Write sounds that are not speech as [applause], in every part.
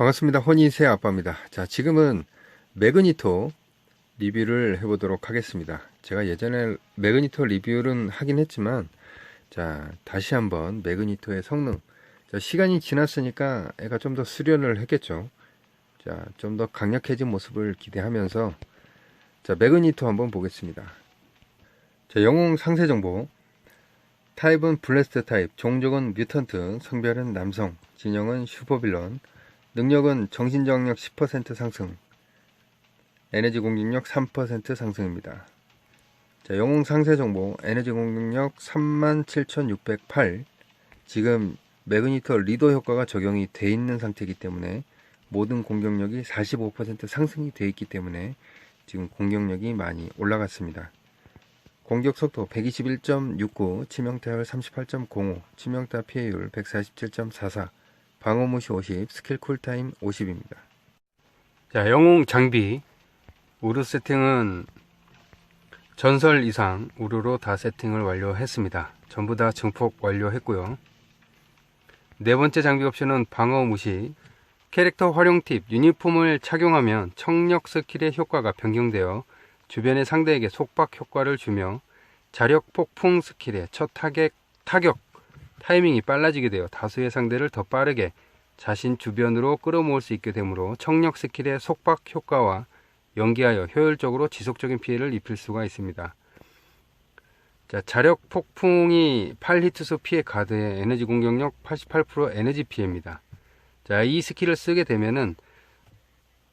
반갑습니다. 허니새 아빠입니다. 자, 지금은 매그니토 리뷰를 해보도록 하겠습니다. 제가 예전에 매그니토 리뷰는 하긴 했지만, 자, 다시 한번 매그니토의 성능. 자, 시간이 지났으니까 애가 좀 더 수련을 했겠죠. 자, 좀 더 강력해진 모습을 기대하면서, 자, 매그니토 한번 보겠습니다. 자, 영웅 상세 정보. 타입은 블래스트 타입, 종족은 뮤턴트, 성별은 남성, 진영은 슈퍼빌런, 능력은 정신정력 10% 상승, 에너지 공격력 3% 상승입니다. 자, 영웅 상세 정보, 에너지 공격력 37,608. 지금 매그니터 리더 효과가 적용이 돼 있는 상태이기 때문에 모든 공격력이 45% 상승이 돼 있기 때문에 지금 공격력이 많이 올라갔습니다. 공격 속도 121.69, 치명타율 38.05, 치명타 피해율 147.44, 방어 무시 50, 스킬 쿨타임 50입니다. 자, 영웅 장비. 우르 세팅은 전설 이상 우르로 다 세팅을 완료했습니다. 전부 다 증폭 완료했고요. 네 번째 장비 옵션은 방어 무시. 캐릭터 활용 팁, 유니폼을 착용하면 청력 스킬의 효과가 변경되어 주변의 상대에게 속박 효과를 주며 자력 폭풍 스킬의 첫 타격, 타격 타이밍이 빨라지게 되어 다수의 상대를 더 빠르게 자신 주변으로 끌어모을 수 있게 되므로 청력 스킬의 속박 효과와 연계하여 효율적으로 지속적인 피해를 입힐 수가 있습니다. 자, 자력 폭풍이 8히트수 피해 가드의 에너지 공격력 88% 에너지 피해입니다. 자, 이 스킬을 쓰게 되면은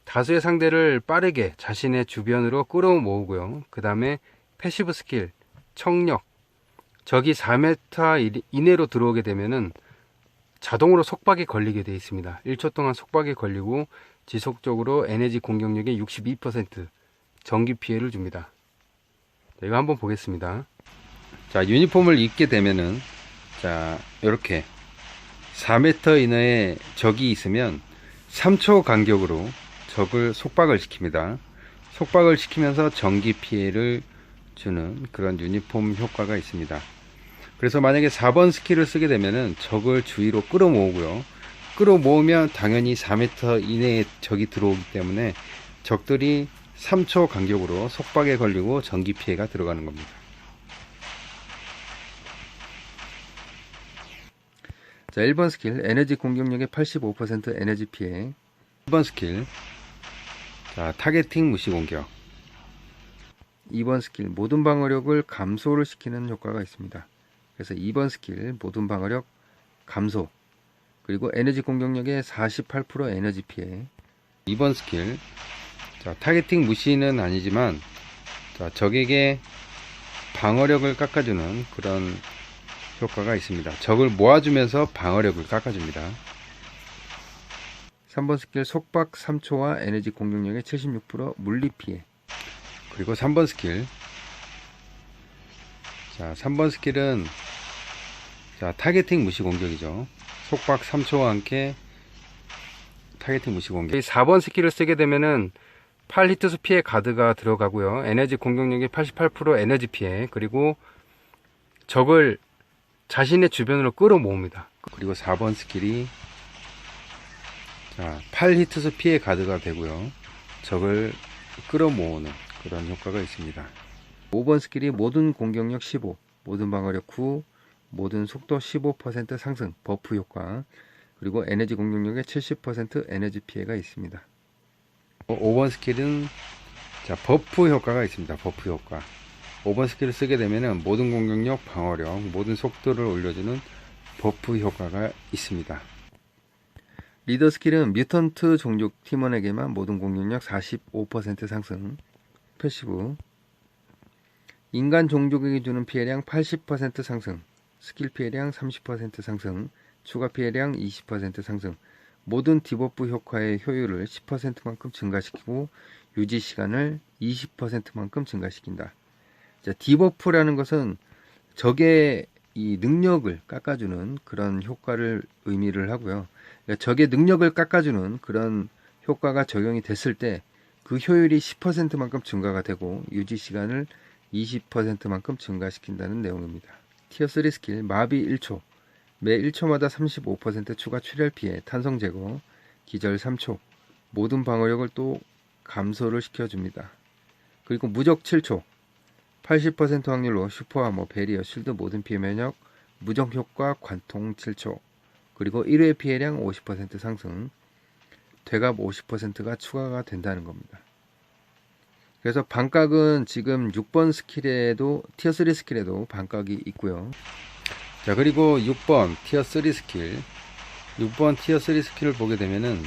다수의 상대를 빠르게 자신의 주변으로 끌어모으고요. 그 다음에 패시브 스킬, 청력, 적이 4m 이내로 들어오게 되면은 자동으로 속박이 걸리게 되어 있습니다. 1초 동안 속박이 걸리고 지속적으로 에너지 공격력의 62% 전기 피해를 줍니다. 자, 이거 한번 보겠습니다. 자, 유니폼을 입게 되면은 자, 이렇게 4m 이내에 적이 있으면 3초 간격으로 적을 속박을 시킵니다. 속박을 시키면서 전기 피해를 주는 그런 유니폼 효과가 있습니다. 그래서 만약에 4번 스킬을 쓰게 되면은 적을 주위로 끌어모으고요. 끌어모으면 당연히 4m 이내에 적이 들어오기 때문에 적들이 3초 간격으로 속박에 걸리고 전기 피해가 들어가는 겁니다. 자, 1번 스킬 에너지 공격력의 85% 에너지 피해 1번 스킬 자, 타겟팅 무시 공격 2번 스킬 모든 방어력을 감소를 시키는 효과가 있습니다. 그래서 2번 스킬 모든 방어력 감소 그리고 에너지 공격력의 48% 에너지 피해 2번 스킬 자, 타겟팅 무시는 아니지만 자, 적에게 방어력을 깎아주는 그런 효과가 있습니다. 적을 모아주면서 방어력을 깎아줍니다. 3번 스킬 속박 3초와 에너지 공격력의 76% 물리 피해 그리고 3번 스킬 자 3번 스킬은 자 타겟팅 무시 공격이죠. 속박 3초와 함께 타겟팅 무시 공격. 4번 스킬을 쓰게 되면은 8히트수 피해 가드가 들어가고요. 에너지 공격력이 88% 에너지 피해. 그리고 적을 자신의 주변으로 끌어모읍니다. 그리고 4번 스킬이 자 8히트수 피해 가드가 되고요. 적을 끌어모으는 그런 효과가 있습니다 5번 스킬이 모든 공격력 15 모든 방어력 9 모든 속도 15% 상승 버프 효과 그리고 에너지 공격력의 70% 에너지 피해가 있습니다. 5번 스킬은 자 버프 효과가 있습니다. 버프 효과. 5번 스킬을 쓰게 되면 모든 공격력 방어력 모든 속도를 올려주는 버프 효과가 있습니다. 리더 스킬은 뮤턴트 종족 팀원에게만 모든 공격력 45% 상승. 패시브 인간 종족에게 주는 피해량 80% 상승 스킬 피해량 30% 상승 추가 피해량 20% 상승 모든 디버프 효과의 효율을 10%만큼 증가시키고 유지 시간을 20%만큼 증가시킨다. 자, 디버프라는 것은 적의 이 능력을 깎아주는 그런 효과를 의미를 하고요. 그러니까 적의 능력을 깎아주는 그런 효과가 적용이 됐을 때 그 효율이 10%만큼 증가가 되고 유지 시간을 20%만큼 증가시킨다는 내용입니다. 티어 3 스킬 마비 1초 매 1초마다 35% 추가 출혈 피해 탄성 제거 기절 3초, 모든 방어력을 또 감소를 시켜줍니다. 그리고 무적 7초, 80% 확률로 슈퍼아머, 베리어, 쉴드 모든 피해 면역, 무적 효과 관통 7초, 그리고 1회 피해량 50% 상승, 되갑 50%가 추가가 된다는 겁니다. 그래서 반각은 지금 6번 스킬에도 티어 3 스킬에도 반각이 있고요. 자 그리고 6번 티어 3 스킬 6번 티어 3 스킬을 보게 되면은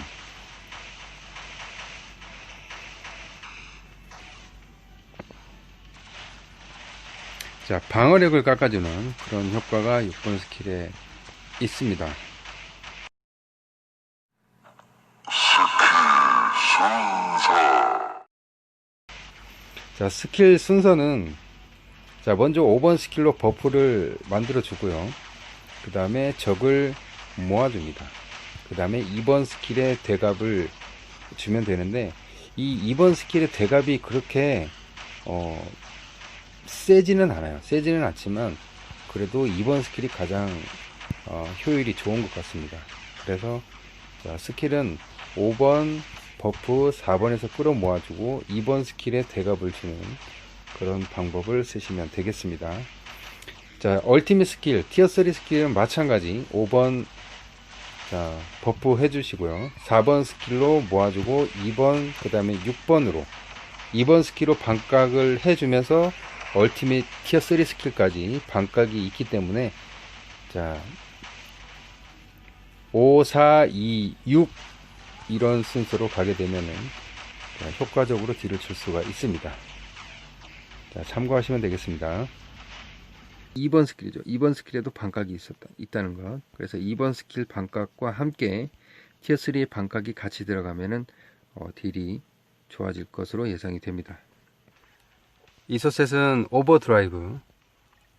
자 방어력을 깎아주는 그런 효과가 6번 스킬에 있습니다. 자 스킬 순서는 자 먼저 5번 스킬로 버프를 만들어 주고요. 그 다음에 적을 모아줍니다. 그 다음에 2번 스킬에 대갑을 주면 되는데 이 2번 스킬의 대갑이 그렇게 어 세지는 않아요. 세지는 않지만 그래도 2번 스킬이 가장 어, 효율이 좋은 것 같습니다. 그래서 자, 스킬은 5번 버프 4번에서 끌어 모아주고 2번 스킬에 대갑을 주는 그런 방법을 쓰시면 되겠습니다. 자, 얼티밋 스킬, 티어 3 스킬은 마찬가지 5번 자, 버프 해주시고요. 4번 스킬로 모아주고 2번, 그 다음에 6번으로 2번 스킬로 반각을 해주면서 얼티밋 티어 3 스킬까지 반각이 있기 때문에 자, 5, 4, 2, 6 이런 순서로 가게 되면은 자, 효과적으로 딜을 줄 수가 있습니다. 자, 참고하시면 되겠습니다. 2번 스킬이죠. 2번 스킬에도 반각이 있었다, 있다는 것. 그래서 2번 스킬 반각과 함께 티어 3의 반각이 같이 들어가면은 어, 딜이 좋아질 것으로 예상이 됩니다. 이소셋은 오버드라이브.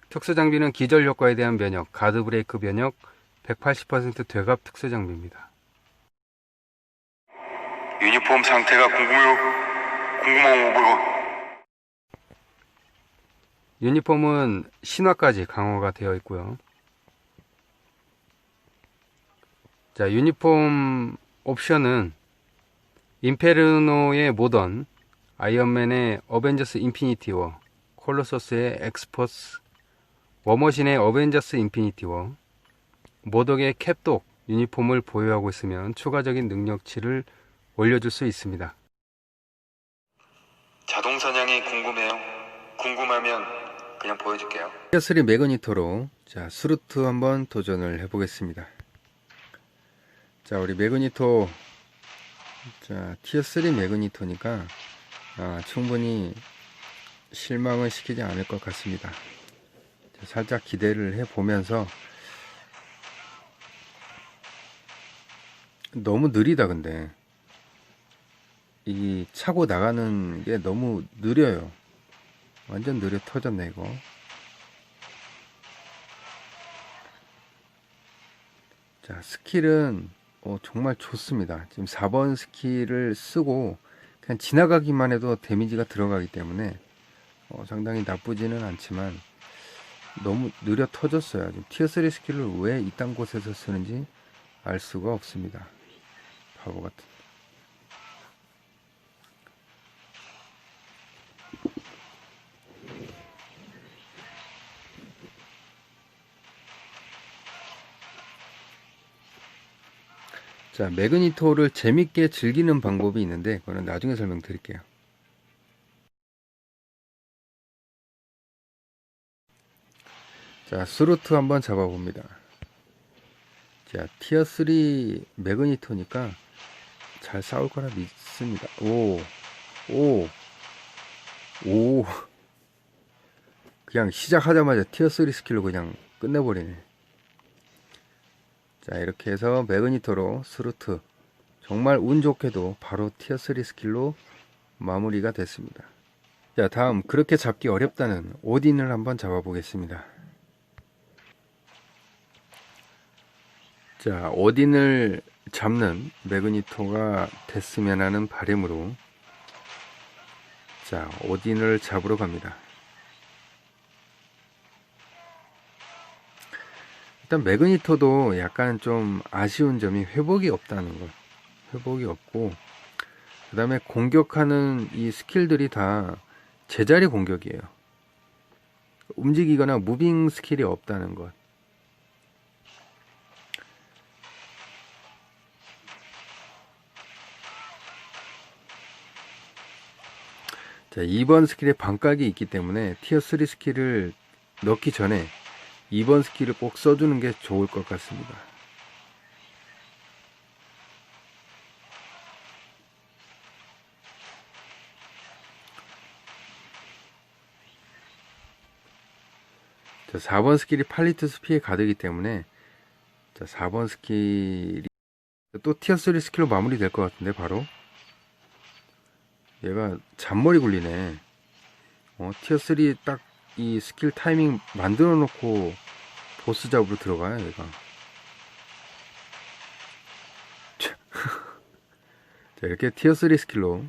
특수 장비는 기절 효과에 대한 면역, 가드 브레이크 면역, 180% 되갑 특수 장비입니다. 유니폼 상태가 궁금해요. 궁금하면 오버가. 유니폼은 신화까지 강화가 되어 있고요. 자, 유니폼 옵션은 인페르노의 모던, 아이언맨의 어벤져스 인피니티 워, 콜로서스의 엑스퍼스, 워머신의 어벤져스 인피니티 워, 모독의 캡독 유니폼을 보유하고 있으면 추가적인 능력치를 올려줄 수 있습니다. 자동 사냥이 궁금해요. 궁금하면 그냥 보여줄게요. 티어3 매그니토로 자 수루트 한번 도전을 해보겠습니다. 자 우리 매그니토 자 티어3 매그니토니까 아, 충분히 실망을 시키지 않을 것 같습니다. 자, 살짝 기대를 해보면서 너무 느리다 근데 이 차고 나가는 게 너무 느려요. 완전 느려 터졌네 이거. 자 스킬은 어, 정말 좋습니다. 지금 4번 스킬을 쓰고 그냥 지나가기만 해도 데미지가 들어가기 때문에 어, 상당히 나쁘지는 않지만 너무 느려 터졌어요. 지금 티어 3 스킬을 왜 이딴 곳에서 쓰는지 알 수가 없습니다. 바보 같은. 자, 매그니토를 재밌게 즐기는 방법이 있는데 그거는 나중에 설명드릴게요. 자, 스루트 한번 잡아봅니다. 자, 티어 3 매그니토니까 잘 싸울 거라 믿습니다. 오, 오, 오. 그냥 시작하자마자 티어 3 스킬로 그냥 끝내버리네. 자 이렇게 해서 매그니토로 스루트. 정말 운 좋게도 바로 티어 3 스킬로 마무리가 됐습니다. 자 다음. 그렇게 잡기 어렵다는 오딘을 한번 잡아 보겠습니다. 자 오딘을 잡는 매그니토가 됐으면 하는 바람으로 자 오딘을 잡으러 갑니다 일단 매그니토도 약간 좀 아쉬운 점이 회복이 없다는 것. 회복이 없고 그 다음에 공격하는 이 스킬들이 다 제자리 공격이에요. 움직이거나 무빙 스킬이 없다는 것. 자, 2번 스킬에 반각이 있기 때문에 티어 3 스킬을 넣기 전에 2번 스킬을 꼭 써주는 게 좋을 것 같습니다. 자, 4번 스킬이 팔리트 스피에 가득이기 때문에 자, 4번 스킬이 또 티어 3 스킬로 마무리 될 것 같은데 바로 얘가 잔머리 굴리네 어, 티어 3 딱 이 스킬 타이밍 만들어 놓고 보스 잡으러 들어가요 얘가. 자. [laughs] 이렇게 티어 3 스킬로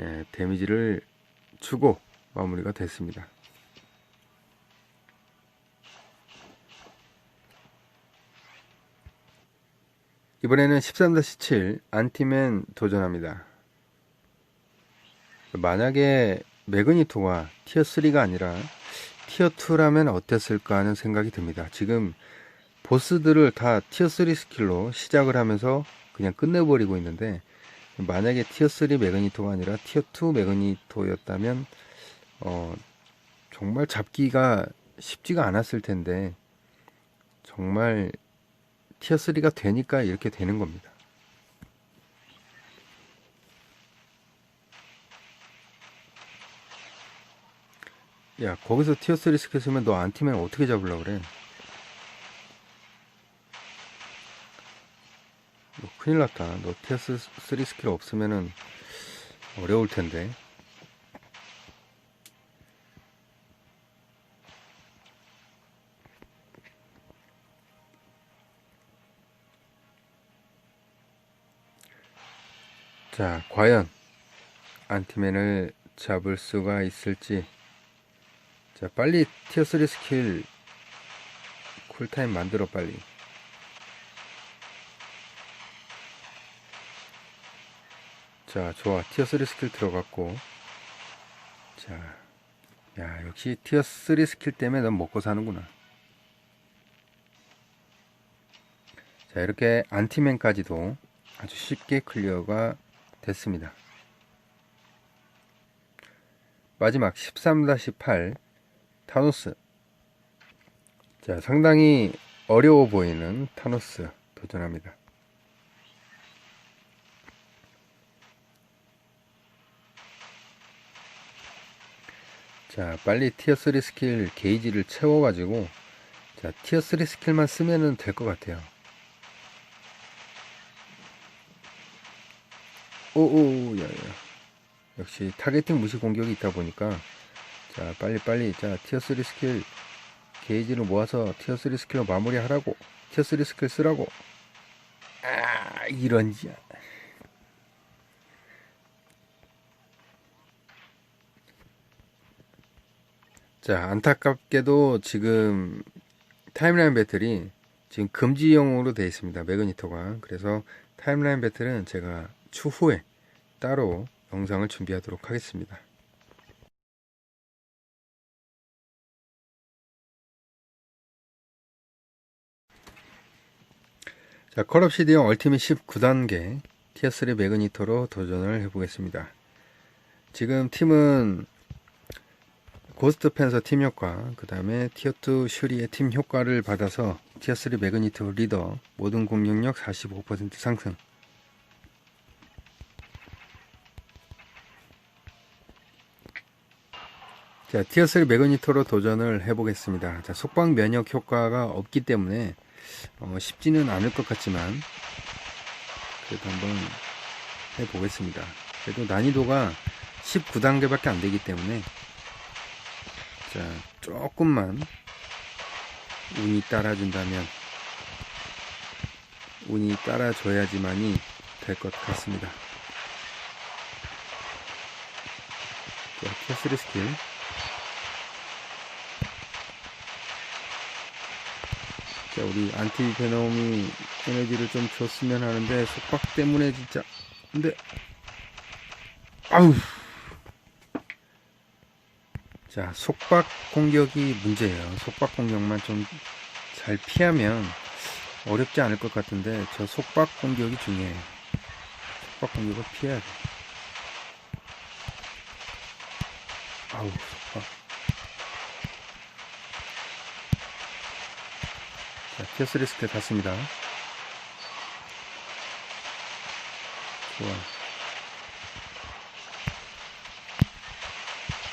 예, 데미지를 주고 마무리가 됐습니다. 이번에는 13-7 안티맨 도전합니다. 만약에 매그니토가 티어 3가 아니라 티어 2라면 어땠을까 하는 생각이 듭니다. 지금 보스들을 다 티어 3 스킬로 시작을 하면서 그냥 끝내버리고 있는데 만약에 티어 3 매그니토가 아니라 티어 2 매그니토였다면 어, 정말 잡기가 쉽지가 않았을 텐데 정말 티어 3가 되니까 이렇게 되는 겁니다. 야, 거기서 티어 3 스킬 쓰면 너 안티맨 어떻게 잡으려고 그래? 너 큰일 났다. 너 티어 3 스킬 없으면은 어려울 텐데. 자, 과연 안티맨을 잡을 수가 있을지. 자, 빨리 티어 3 스킬 쿨타임 만들어 빨리. 자, 좋아. 티어 3 스킬 들어갔고. 자, 야, 역시 티어 3 스킬 때문에 넌 먹고 사는구나. 자, 이렇게 안티맨까지도 아주 쉽게 클리어가 됐습니다. 마지막 13-8 타노스. 자, 상당히 어려워 보이는 타노스 도전합니다. 자, 빨리 티어 3 스킬 게이지를 채워 가지고, 자, 티어 3 스킬만 쓰면은 될 것 같아요. 오오, 야, 야. 역시 타겟팅 무시 공격이 있다 보니까, 자, 빨리 빨리, 자, 티어 3 스킬 게이지를 모아서 티어 3 스킬로 마무리하라고. 티어 3 스킬 쓰라고. 아, 이런, 야. 자, 안타깝게도 지금 타임라인 배틀이 지금 금지용으로 되어 있습니다. 매그니터가. 그래서 타임라인 배틀은 제가 추후에 따로 영상을 준비하도록 하겠습니다. 자, 컬업 시디형 얼티밋 19단계 티어3 매그니터로 도전을 해보겠습니다. 지금 팀은 고스트 펜서 팀 효과, 그 다음에 티어2 슈리의 팀 효과를 받아서 티어3 매그니터 리더 모든 공격력 45% 상승. 자, 티어3 매그니터로 도전을 해보겠습니다. 자, 속박 면역 효과가 없기 때문에 어, 쉽지는 않을 것 같지만 그래도 한번 해보겠습니다. 그래도 난이도가 19단계밖에 안 되기 때문에 자, 조금만 운이 따라준다면 운이 따라줘야지만이 될 것 같습니다. 자, 캐스리 스킬 자, 우리 안티 베놈이 에너지를 좀 줬으면 하는데 속박 때문에 진짜. 근데 아우. 자 속박 공격이 문제예요. 속박 공격만 좀 잘 피하면 어렵지 않을 것 같은데 저 속박 공격이 중요해요. 속박 공격을 피해야 돼. 아우 속박 자 티어스 리스크 닿습니다 좋아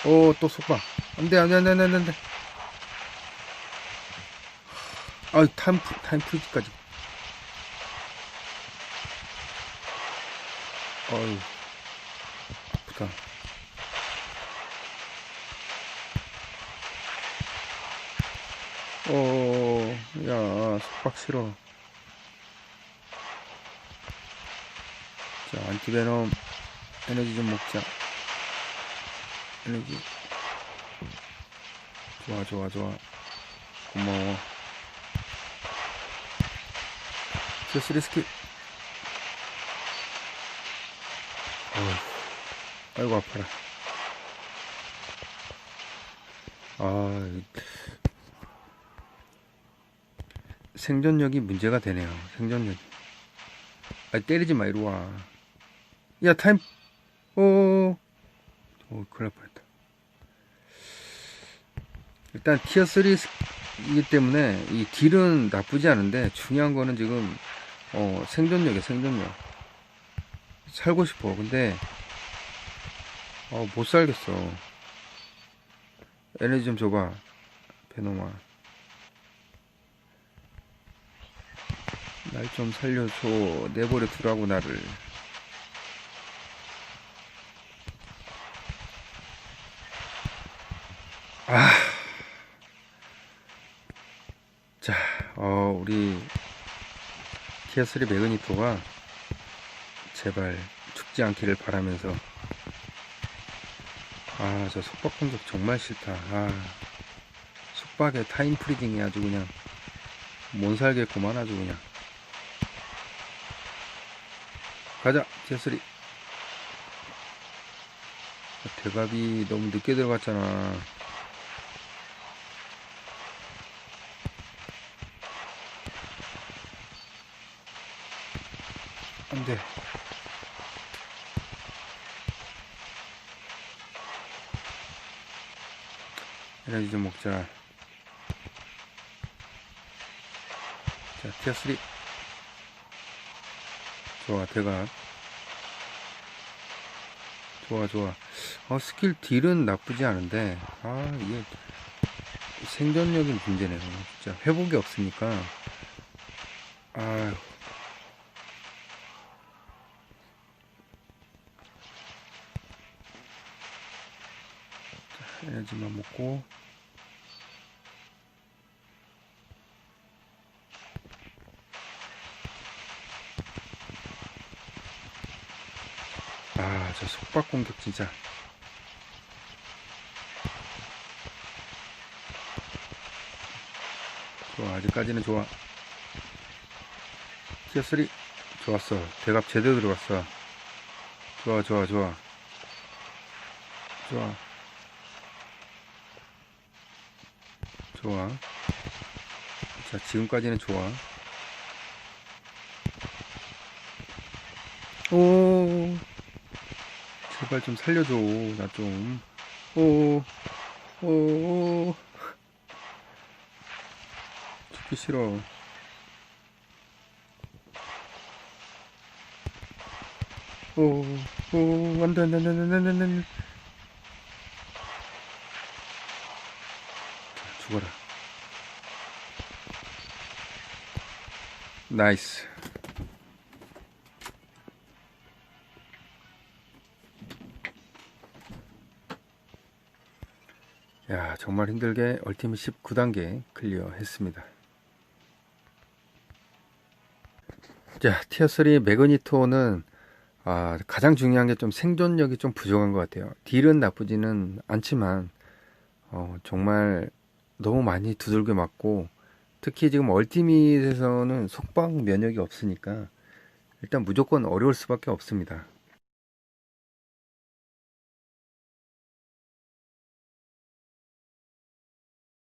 오, 또 속박. 안 돼, 안 돼, 안 돼, 안 돼, 안 돼. 아이, 타임, 프- 타임 프리즈까지. 어휴, 아프다. 어, 야, 속박 싫어. 자, 안티베놈 에너지 좀 먹자. 에너지. 좋아, 좋아, 좋아. 고마워. 스리스키 어휴, 아이고, 아파라. 아, 이- 생존력이 문제가 되네요. 생존력이. 아, 때리지 마, 이리 와. 야, 타임, 오, 오, 큰일 날 뻔했다. 일단 티어 3이기 때문에 이 딜은 나쁘지 않은데 중요한 거는 지금 어, 생존력이야 생존력 살고 싶어 근데 어, 못 살겠어 에너지 좀 줘봐 베놈아 날 좀 살려줘 내버려 두라고 나를 아. 자, 어, 우리 티어3 매그니토가 제발 죽지 않기를 바라면서 아, 저 속박 공격 정말 싫다. 아, 속박에 타임 프리딩이 아주 그냥 못 살겠구만 아주 그냥. 가자, 티어3. 대갑이 너무 늦게 들어갔잖아. 안 돼. 에너지 좀 먹자. 자, 티어 3. 좋아, 대각. 좋아, 좋아. 어, 스킬 딜은 나쁘지 않은데, 아, 이게 생존력이 문제네요. 진짜 회복이 없으니까. 아휴. 에너지만 먹고 속박 공격 진짜. 좋아 아직까지는 좋아. 티어 3 좋았어. 대갑 제대로 들어갔어. 좋아 좋아 좋아. 좋아. 좋아. 자, 지금까지는 좋아. 오, 제발 좀 살려줘. 나 좀. 오. 죽기 싫어. 오, 오, 안 돼, 안 돼, 안 돼, 안 돼, 안 돼, 안 돼, 안 돼. 자, 죽어라. 나이스. 야, 정말 힘들게 얼티밋 19단계 클리어 했습니다. 자, 티어 3 매그니토는 아, 가장 중요한 게 좀 생존력이 좀 부족한 것 같아요. 딜은 나쁘지는 않지만 어, 정말 너무 많이 두들겨 맞고 특히 지금 얼티밋에서는 속박 면역이 없으니까 일단 무조건 어려울 수밖에 없습니다.